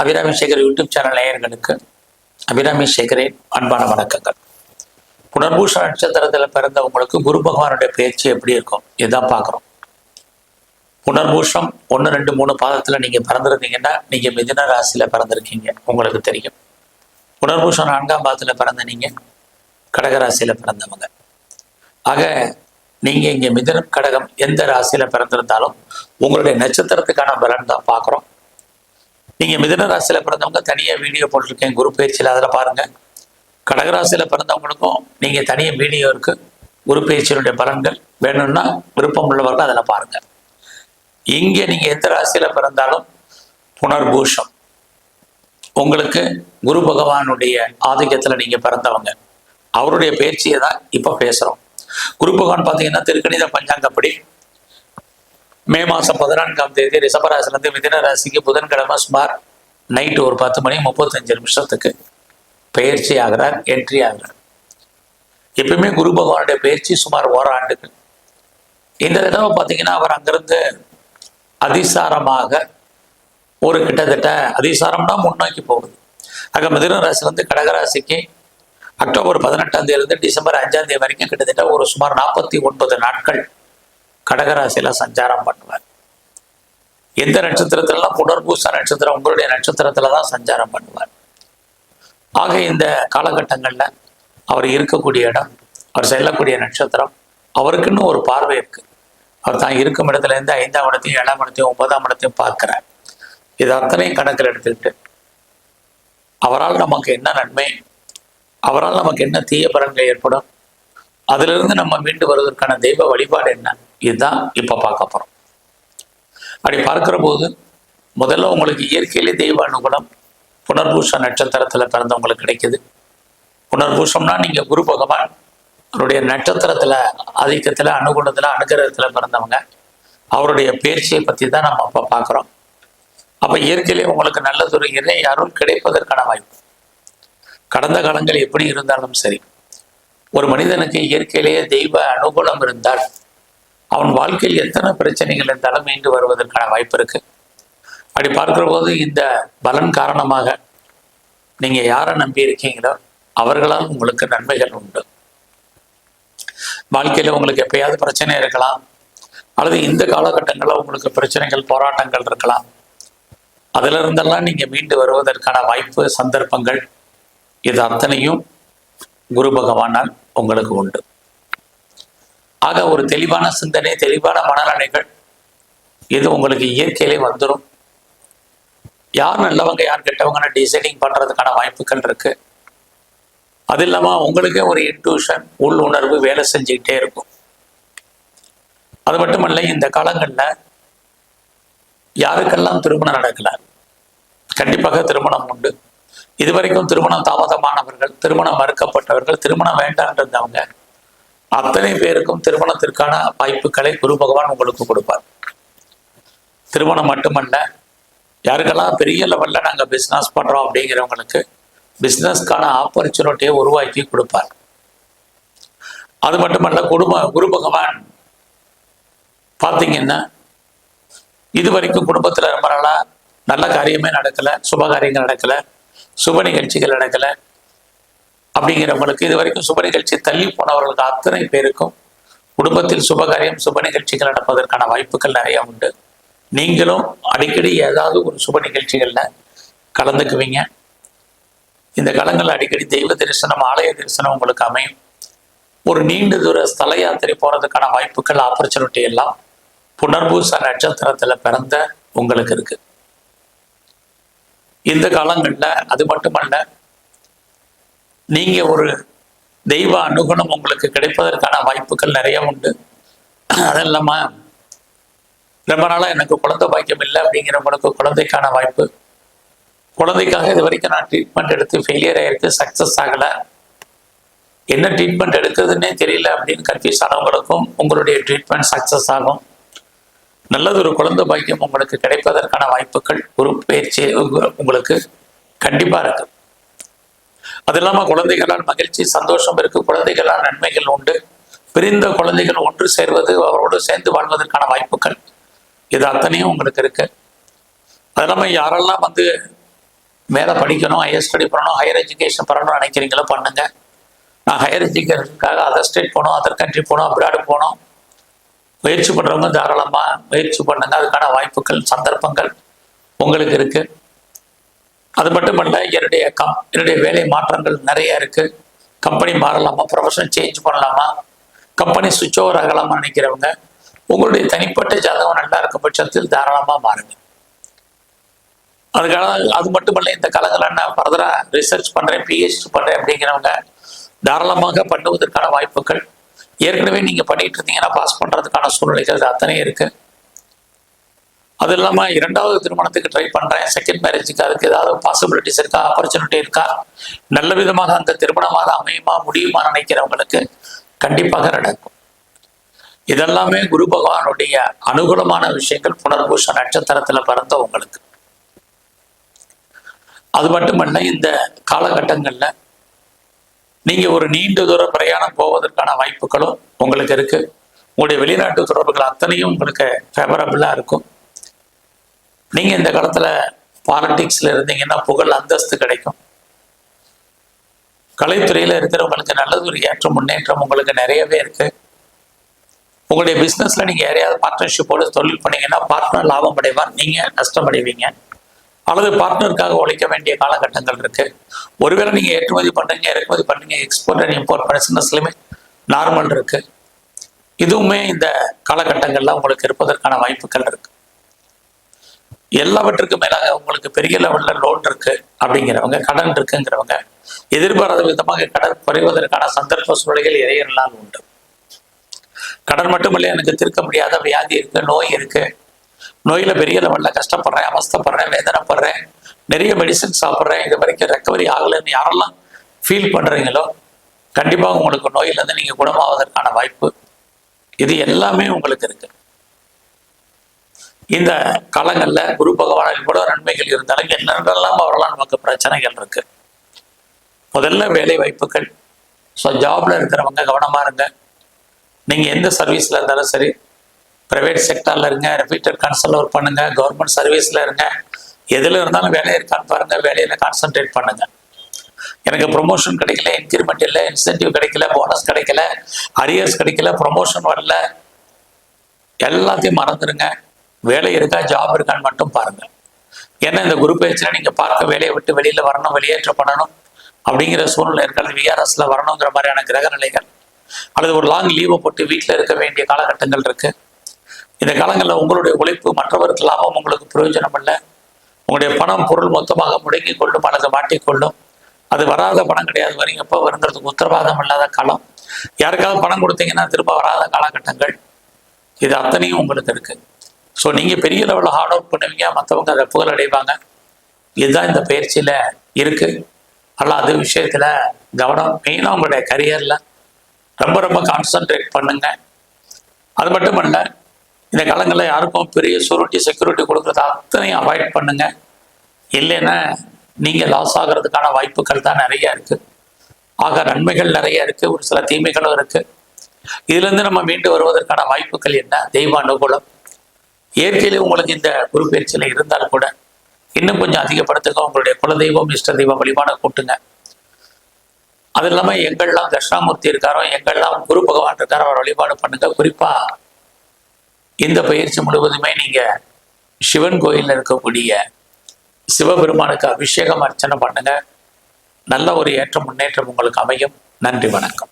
Abirami Sekar YouTube channel நேயர்களுக்கு அபிராமி சேகரின் அன்பான வணக்கங்கள். புனர்பூஷ நட்சத்திரத்தில் பிறந்தவங்களுக்கு குரு பகவானுடைய பயிற்சி எப்படி இருக்கும்? இதான் பார்க்குறோம். புனர்பூஷம் ஒன்று ரெண்டு மூணு பாதத்தில் நீங்கள் பிறந்திருந்தீங்கன்னா நீங்கள் மிதின ராசியில் பிறந்திருக்கீங்க. உங்களுக்கு தெரியும். புனர்பூஷம் நான்காம் பாதத்தில் பிறந்த நீங்கள் கடகராசியில் பிறந்தவங்க. ஆக நீங்கள் இங்கே மிதனம் கடகம் எந்த ராசியில் பிறந்திருந்தாலும் உங்களுடைய நட்சத்திரத்துக்கான பலன் தான் பார்க்குறோம். நீங்கள் மிதனராசியில பிறந்தவங்க தனியாக வீடியோ போட்டிருக்கேன் குரு பயிற்சியில். அதில் பாருங்கள் கடகராசியில் பிறந்தவங்களுக்கும் நீங்கள் தனியாக வீடியோ இருக்குது குரு பயிற்சியினுடைய பலன்கள் வேணும்னா விருப்பம் உள்ளவர்கள் அதில் பாருங்கள் இங்கே நீங்கள் எந்த ராசியில் பிறந்தாலும் புனர்பூஷம். உங்களுக்கு குரு பகவானுடைய ஆதிக்கத்தில் நீங்கள் பிறந்தவங்க. அவருடைய பயிற்சியை தான் இப்போ பேசுகிறோம் குரு பகவான் பார்த்தீங்கன்னா திருக்கணித பஞ்சாங்கப்படி மே மாதம் பதினான்காம் தேதி ரிஷபராசிலேருந்து மிதின ராசிக்கு புதன்கிழமை சுமார் நைட்டு ஒரு பத்து மணி முப்பத்தஞ்சு நிமிஷத்துக்கு பயிற்சி ஆகிறார் என்ட்ரி ஆகிறார். எப்பயுமே குரு பகவானுடைய பயிற்சி சுமார் ஓராண்டுக்கு இந்த தடவை பார்த்தீங்கன்னா அவர் அங்கிருந்து அதிசாரமாக ஒரு கிட்டத்தட்ட அதிசாரம்னா முன்னோக்கி போகுது. அங்க மிதுன ராசிலேருந்து கடகராசிக்கு அக்டோபர் பதினெட்டாம் தேதியிலிருந்து டிசம்பர் அஞ்சாம் தேதி வரைக்கும் கிட்டத்தட்ட ஒரு சுமார் நாற்பத்தி ஒன்பது நாட்கள் கடகராசியில சஞ்சாரம் பண்ணுவார். எந்த நட்சத்திரத்திலாம் புனர்பூச நட்சத்திரம் உங்களுடைய நட்சத்திரத்துல தான் சஞ்சாரம் பண்ணுவார். ஆக இந்த காலகட்டங்கள்ல அவர் இருக்கக்கூடிய இடம் அவர் செல்லக்கூடிய நட்சத்திரம் அவருக்குன்னு ஒரு பார்வை இருக்கு. அவர் தான் இருக்கும் இடத்துல இருந்து ஐந்தாம் இடத்தையும் ஏழாம் இடத்தையும் ஒன்பதாம் இடத்தையும் பார்க்குறார். இது அத்தனையும் கணக்கில் எடுத்துக்கிட்டு அவரால் நமக்கு என்ன நன்மை அவரால் நமக்கு என்ன தீய பலன்கள் ஏற்படும் அதிலிருந்து நம்ம மீண்டு வருவதற்கான தெய்வ வழிபாடு என்ன இதுதான் இப்போ பார்க்க போகிறோம் அப்படி பார்க்கிற போது முதல்ல உங்களுக்கு இயற்கையிலே தெய்வ அனுகூலம் புனர்பூஷ நட்சத்திரத்தில் பிறந்தவங்களுக்கு கிடைக்குது. புனர்பூஷம்னா நீங்கள் குரு பகவான் அவருடைய நட்சத்திரத்தில் ஆதிக்கத்தில் அனுகூலத்துல அனுகிரகத்தில் பிறந்தவங்க. அவருடைய பயிற்சியை பற்றி தான் நம்ம அப்போ பார்க்குறோம். அப்போ இயற்கையிலே உங்களுக்கு நல்லதொரு இறை அருள் கிடைப்பதற்கான வாய்ப்பு. கடந்த காலங்கள் எப்படி இருந்தாலும் சரி ஒரு மனிதனுக்கு இயற்கையிலேயே தெய்வ அனுகூலம் இருந்தால் அவன் வாழ்க்கையில் எத்தனை பிரச்சனைகள் இருந்தாலும் மீண்டு வருவதற்கான வாய்ப்பு இருக்கு. அப்படி பார்க்கிற போது இந்த பலன் காரணமாக நீங்க யாரை நம்பி இருக்கீங்களோ அவர்களால் உங்களுக்கு நன்மைகள் உண்டு. வாழ்க்கையில உங்களுக்கு எப்பயாவது பிரச்சனை இருக்கலாம். அல்லது இந்த காலகட்டங்களில் உங்களுக்கு பிரச்சனைகள் போராட்டங்கள் இருக்கலாம். அதுல இருந்தெல்லாம் நீங்க மீண்டு வருவதற்கான வாய்ப்பு சந்தர்ப்பங்கள் இது அத்தனையும் குரு பகவானால் உங்களுக்கு உண்டு. ஆக ஒரு தெளிவான சிந்தனை தெளிவான மனநிலைகள் இது உங்களுக்கு இயற்கையிலே வந்துடும் யார் நல்லவங்க யார் கெட்டவங்கன்னு டிசைடிங் பண்றதுக்கான வாய்ப்புகள் இருக்கு. அது இல்லாம உங்களுக்கே ஒரு இன்ட்யூஷன் உள் உணர்வு வேலை செஞ்சுக்கிட்டே இருக்கும். அது மட்டுமல்ல இந்த காலங்களில் யாருக்கெல்லாம் திருமணம் நடக்கல கண்டிப்பாக திருமணம் உண்டு. இதுவரைக்கும் திருமணம் தாமதமானவர்கள் திருமணம் மறுக்கப்பட்டவர்கள் திருமணம் வேண்டாம் இருந்தவங்க அத்தனை பேருக்கும் திருமணத்திற்கான வாய்ப்புகளை குரு பகவான் உங்களுக்கு கொடுப்பார். திருமணம் மட்டுமல்ல யாருக்கெல்லாம் பெரிய லெவலில் நாங்கள் பிஸ்னஸ் பண்ணுறோம் அப்படிங்கிறவங்களுக்கு பிஸ்னஸ்க்கான ஆப்பர்ச்சுனிட்டியை உருவாக்கி கொடுப்பார். அது மட்டுமல்ல குடும்ப குரு பகவான் பார்த்தீங்கன்னா இது வரைக்கும் குடும்பத்தில் ரொம்ப நாளாக நல்ல காரியமே நடக்கலை சுப காரியங்கள் நடக்கலை சுப நிகழ்ச்சிகள் நடக்கல அப்படிங்கிறவங்களுக்கு இது வரைக்கும் சுப நிகழ்ச்சி தள்ளி போனவர்களுக்கு அத்தனை பேருக்கும் குடும்பத்தில் சுபகாரியம் சுப நிகழ்ச்சிகள் நடப்பதற்கான வாய்ப்புகள் நிறைய உண்டு. நீங்களும் அடிக்கடி ஏதாவது ஒரு சுப நிகழ்ச்சிகளில் கலந்துக்குவீங்க. இந்த காலங்களில் அடிக்கடி தெய்வ தரிசனம் ஆலய தரிசனம் உங்களுக்கு அமையும். ஒரு நீண்ட தூர ஸ்தல யாத்திரை போகிறதுக்கான வாய்ப்புகள் ஆப்பர்ச்சுனிட்டி எல்லாம் புனர்பூச நட்சத்திரத்தில் பிறந்த உங்களுக்கு இருக்கு. இந்த காலங்களில் அது மட்டுமல்ல நீங்க ஒரு தெய்வ அனுகுணம் உங்களுக்கு கிடைப்பதற்கான வாய்ப்புகள் நிறைய உண்டு. அது இல்லாமல் ரொம்ப நாளாக எனக்கு குழந்தை பாக்கியம் இல்லை அப்படிங்கிறவங்களுக்கு குழந்தைக்கான வாய்ப்பு. குழந்தைக்காக இது வரைக்கும் நான் ட்ரீட்மெண்ட் எடுத்து ஃபெயிலியர் ஆகிருக்கு சக்ஸஸ் ஆகலை. என்ன ட்ரீட்மெண்ட் எடுக்கிறதுனே தெரியல அப்படின்னு கன்ஃபியூஸ் ஆனவங்களுக்கும் உங்களுடைய ட்ரீட்மெண்ட் சக்ஸஸ் ஆகும். நல்லது ஒரு குழந்தை பாக்கியம் உங்களுக்கு கிடைப்பதற்கான வாய்ப்புகள் ஒரு பயிற்சி உங்களுக்கு கண்டிப்பாக இருக்குது அது இல்லாம குழந்தைகளால் மகிழ்ச்சி சந்தோஷம் இருக்கு குழந்தைகளால் நன்மைகள் உண்டு. பிரிந்த குழந்தைகள் ஒன்று சேர்வது அவரோடு சேர்ந்து வாழ்வதற்கான வாய்ப்புகள் இது அத்தனையும் உங்களுக்கு இருக்கு. அது இல்லாம யாரெல்லாம் வந்து மேலே படிக்கணும் ஹையர் ஸ்டடி பண்ணணும் ஹையர் எஜுகேஷன் பண்ணணும்னு நினைக்கிறீங்களோ பண்ணுங்க. நான் ஹையர் எஜுகேஷனுக்காக அதர் ஸ்டேட் போனோம் அதர் கண்ட்ரி போகணும் அப்ராடு போகணும். முயற்சி பண்ணுறவங்க தாராளமாக முயற்சி பண்ணுங்க. அதுக்கான வாய்ப்புகள் சந்தர்ப்பங்கள் உங்களுக்கு இருக்கு. அது மட்டுமல்ல என்னுடைய கம் என்னுடைய வேலை மாற்றங்கள் நிறைய இருக்கு. கம்பெனி மாறலாமா? ப்ரொஃபஷன் சேஞ்ச் பண்ணலாமா? கம்பெனி சுவிட்ச் ஓவர் ஆகலாமா நினைக்கிறவங்க உங்களுடைய தனிப்பட்ட ஜாதகம் நல்லா இருக்க பட்சத்தில் தாராளமாக மாறுங்க. அதுக்காக அது மட்டுமல்ல இந்த காலங்களில் நான் ஃபர்தராக ரிசர்ச் பண்ணுறேன் பிஹெச்டி பண்ணுறேன் அப்படிங்கிறவங்க தாராளமாக பண்ணுவதற்கான வாய்ப்புகள். ஏற்கனவே நீங்கள் பண்ணிட்டு இருந்தீங்கன்னா பாஸ் பண்ணுறதுக்கான சூழ்நிலைகள் அத்தனை இருக்குது அது இல்லாமல் இரண்டாவது திருமணத்துக்கு ட்ரை பண்ணுறேன் செகண்ட் மேரேஜுக்கு அதுக்கு ஏதாவது பாசிபிலிட்டிஸ் இருக்கா? ஆப்பர்ச்சுனிட்டி இருக்கா? நல்ல விதமாக அந்த திருமணமாக அமையுமா? முடியுமா நினைக்கிறவங்களுக்கு கண்டிப்பாக நடக்கும். இதெல்லாமே குரு பகவானுடைய அனுகூலமான விஷயங்கள். புனர்பூஷ நட்சத்திரத்தில் பிறந்தவங்களுக்கு அது மட்டுமல்ல இந்த காலகட்டங்களில் நீங்கள் ஒரு நீண்ட தூர பிரயாணம் போவதற்கான வாய்ப்புகளும் உங்களுக்கு இருக்குது உங்களுடைய வெளிநாட்டு தொடர்புகள் அத்தனையும் உங்களுக்கு ஃபேவரபிளா இருக்கும். நீங்க இந்த காலத்துல பாலிடிக்ஸ்ல இருந்தீங்கன்னா புகழ் அந்தஸ்து கிடைக்கும். கலைத்துறையில இருக்கிறவங்களுக்கு நல்லது ஒரு ஏற்றம் முன்னேற்றம் உங்களுக்கு நிறையவே இருக்கு. உங்களுடைய பிசினஸ்ல நீங்க யாரையாவது பார்ட்னர்ஷிப்போடு தொழில் பண்ணீங்கன்னா பார்ட்னர் லாபம் அடைவார். நீங்க நஷ்டம் அடைவீங்க. அல்லது பார்ட்னருக்காக உழைக்க வேண்டிய காலகட்டங்கள் இருக்கு. ஒருவேளை நீங்க ஏற்றுமதி பண்றீங்க இறக்குமதி பண்றீங்க எக்ஸ்போர்ட் அண்ட் இம்போர்ட் பிசினஸ்லயுமே நார்மல் இருக்கு. இதுவுமே இந்த காலகட்டங்கள்ல உங்களுக்கு இருப்பதற்கான வாய்ப்புகள் இருக்கு. எல்லாவற்றுக்கும் மேலாக உங்களுக்கு பெரிய லெவலில் லோன் இருக்கு அப்படிங்கிறவங்க கடன் இருக்குங்கிறவங்க எதிர்பாராத விதமாக கடன் குறைவதற்கான சந்தர்ப்ப சூழல்கள் இறையறலாம் உண்டு. கடன் மட்டுமில்லை எனக்கு திருக்க முடியாத வியாதி இருக்கு நோய் இருக்கு. நோயில பெரிய லெவலில் கஷ்டப்படுறேன் அவஸ்தப்படுறேன் வேதனைப்படுறேன் நிறைய மெடிசன் சாப்பிட்றேன் இது வரைக்கும் ரெக்கவரி ஆகலைன்னு யாரெல்லாம் ஃபீல் பண்றீங்களோ கண்டிப்பாக உங்களுக்கு நோயிலேருந்து நீங்கள் குணமாவதற்கான வாய்ப்பு. இது எல்லாமே உங்களுக்கு இருக்குது இந்த காலங்களில் குரு பகவான் இவ்வளவு நன்மைகள் இருந்தாலும் என்னென்னலாம் அவரெல்லாம் நமக்கு பிரச்சனைகள் இருக்கு? முதல்ல வேலை வாய்ப்புகள் ஸோ ஜாப்ல இருக்கிறவங்க கவனமாக இருங்க. நீங்கள் எந்த சர்வீஸில் இருந்தாலும் சரி ப்ரைவேட் செக்டரில் இருங்க ரெப்யூட்டட் கன்சல் ஒர்க் பண்ணுங்க கவர்மெண்ட் சர்வீஸில் இருங்க. எதில் இருந்தாலும் வேலை இருக்கான்னு பாருங்க வேலையில் கான்சென்ட்ரேட் பண்ணுங்க. எனக்கு ப்ரொமோஷன் கிடைக்கல இன்க்ரிமெண்ட் இல்லை இன்சென்டிவ் கிடைக்கல போனஸ் கிடைக்கல அரியர்ஸ் கிடைக்கல ப்ரொமோஷன் வரல. எல்லாத்தையும் மறந்துடுங்க வேலை இருக்கா ஜாப் இருக்கான்னு மட்டும் பாருங்க. ஏன்னா இந்த குரு பயிற்சியில் நீங்கள் பார்க்க வேலையை விட்டு வெளியில் வரணும் வெளியேற்றப்படணும் அப்படிங்கிற சூழ்நிலை இருக்கிறது விஆர்எஸ்ல வரணுங்கிற மாதிரியான கிரக நிலைகள் அல்லது ஒரு லாங் லீவை போட்டு வீட்டில் இருக்க வேண்டிய காலகட்டங்கள் இருக்கு. இந்த காலங்களில் உங்களுடைய உழைப்பு மற்றவருக்கு லாபம் உங்களுக்கு பிரயோஜனம் இல்லை. உங்களுடைய பணம் பொருள் மொத்தமாக முடங்கி கொள்ளும் அல்லது மாட்டிக்கொள்ளும் அது வராத பணம் கிடையாது. வரீங்கப்போ வருங்கிறதுக்கு உத்தரவாதம் இல்லாத காலம். யாருக்காவது பணம் கொடுத்தீங்கன்னா திரும்ப வராத காலகட்டங்கள். இது அத்தனையும் உங்களுக்கு இருக்குது ஸோ நீங்கள் பெரிய லெவலில் ஹார்ட் ஒர்க் பண்ணுவீங்க மற்றவங்க அதை புகழ் அடைவாங்க. இதுதான் இந்த பயிற்சியில் இருக்குது ஆனால் அது விஷயத்தில் கவனம் மெயினாக உங்களுடைய கரியரில் ரொம்ப ரொம்ப கான்சன்ட்ரேட் பண்ணுங்க. அது மட்டும் இல்ல இந்த காலங்களில் யாருக்கும் பெரிய சூரிட்டி செக்யூரிட்டி கொடுக்குறத அத்தனையும் அவாய்ட் பண்ணுங்க. இல்லைன்னா நீங்கள் லாஸ் ஆகிறதுக்கான வாய்ப்புகள் தான் நிறைய இருக்குது ஆக நன்மைகள் நிறைய இருக்குது ஒரு சில தீமைகளும் இருக்குது இதுலேருந்து நம்ம மீண்டு வருவதற்கான வாய்ப்புகள் என்ன? தெய்வ அனுகூலம் ஏற்கனவே உங்களுக்கு இந்த குரு பயிற்சியில இருந்தால் கூட இன்னும் கொஞ்சம் அதிகப்படுத்துங்க. உங்களுடைய குலதெய்வம் இஷ்ட தெய்வம் வழிபாட கூட்டுங்க. அது இல்லாம எங்கெல்லாம் தட்சிணாமூர்த்தி இருக்காரோ எங்கெல்லாம் குரு பகவான் இருக்காரோ அவர் வழிபாடு பண்ணுங்க. குறிப்பா இந்த பயிற்சி முழுவதுமே நீங்க சிவன் கோயில்ல இருக்கக்கூடிய சிவபெருமானுக்கு அபிஷேகம் அர்ச்சனை பண்ணுங்க. நல்ல ஒரு ஏற்ற முன்னேற்றம் உங்களுக்கு அமையும். நன்றி வணக்கம்.